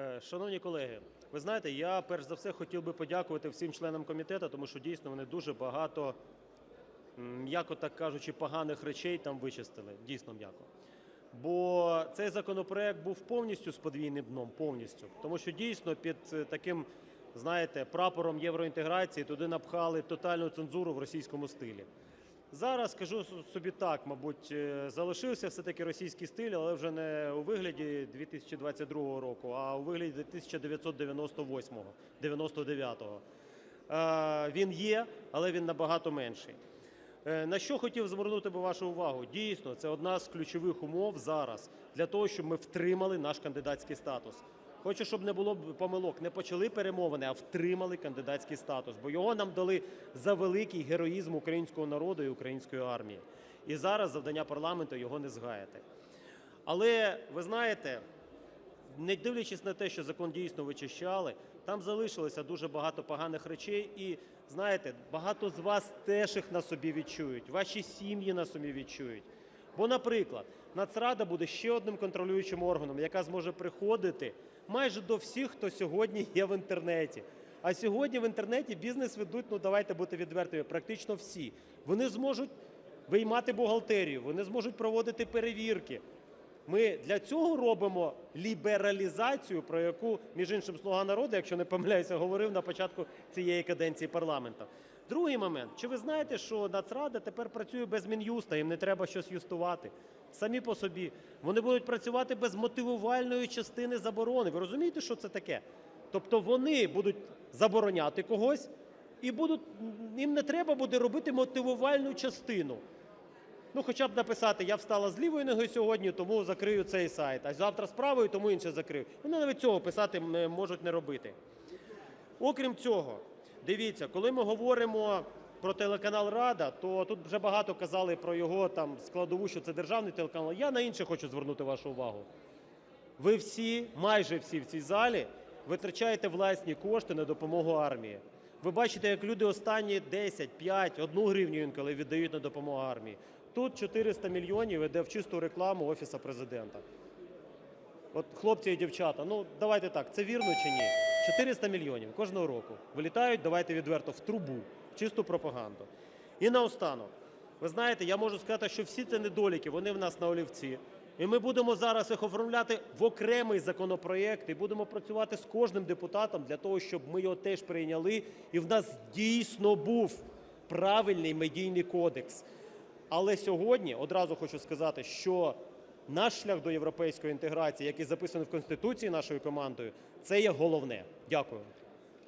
Е, Шановні колеги, ви знаєте, я перш за все хотів би подякувати всім членам комітету, тому що дійсно вони дуже багато, м'яко так кажучи, поганих речей там вичистили. Дійсно м'яко. Бо цей законопроект був повністю з подвійним дном, повністю. Тому що дійсно під е, таким, знаєте, прапором євроінтеграції туди напхали тотальну цензуру в російському стилі. Зараз скажу собі так, мабуть, е, залишився все-таки російський стиль, але вже не у вигляді 2022 року, а у вигляді 1998-го, 99-го. Е, Він є, але він набагато менший. Е, На що хотів звернути вашу увагу? Дійсно, це одна з ключових умов зараз для того, щоб ми втримали наш кандидатський статус. Хочу, щоб не було помилок, не почали перемовини, а втримали кандидатський статус, бо його нам дали за великий героїзм українського народу і української армії. І зараз завдання парламенту його не згаяти. Але ви знаєте, не дивлячись на те, що закон дійсно вичищали, там залишилося дуже багато поганих речей, і знаєте, багато з вас теж їх на собі відчують, ваші сім'ї на собі відчують. Бо, наприклад, Нацрада буде ще одним контролюючим органом, яка зможе приходити майже до всіх, хто сьогодні є в інтернеті. А сьогодні в інтернеті бізнес ведуть, ну давайте бути відвертими, практично всі. Вони зможуть виймати бухгалтерію, вони зможуть проводити перевірки. Ми для цього робимо лібералізацію, про яку, між іншим, слуга народу, якщо не помиляюся, говорив на початку цієї каденції парламенту. Другий момент. Чи ви знаєте, що Нацрада тепер працює без Мін'юста, їм не треба щось юстувати? Самі по собі. Вони будуть працювати без мотивувальної частини заборони. Ви розумієте, що це таке? Тобто вони будуть забороняти когось, і будуть, їм не треба буде робити мотивувальну частину. Ну, хоча б написати, я встала з лівої ноги сьогодні, тому закрию цей сайт, а завтра з правої, тому інше закрию. Вони навіть цього писати можуть не робити. Окрім цього, дивіться, коли ми говоримо про телеканал Рада, то тут вже багато казали про його там складову, що це державний телеканал. Я на інше хочу звернути вашу увагу. Ви всі, майже всі в цій залі, витрачаєте власні кошти на допомогу армії. Ви бачите, як люди останні 10, 5, 1 гривню інколи віддають на допомогу армії. Тут 400 мільйонів йде в чисту рекламу Офісу президента. От хлопці і дівчата, ну давайте так, це вірно чи ні? 400 мільйонів кожного року вилітають, давайте відверто, в трубу, в чисту пропаганду. І наостанок, ви знаєте, я можу сказати, що всі ці недоліки, вони в нас на олівці. І ми будемо зараз їх оформляти в окремий законопроєкт і будемо працювати з кожним депутатом для того, щоб ми його теж прийняли. І в нас дійсно був правильний медійний кодекс. Але сьогодні одразу хочу сказати, що наш шлях до європейської інтеграції, який записаний в Конституції нашою командою, це є головне. Дякую.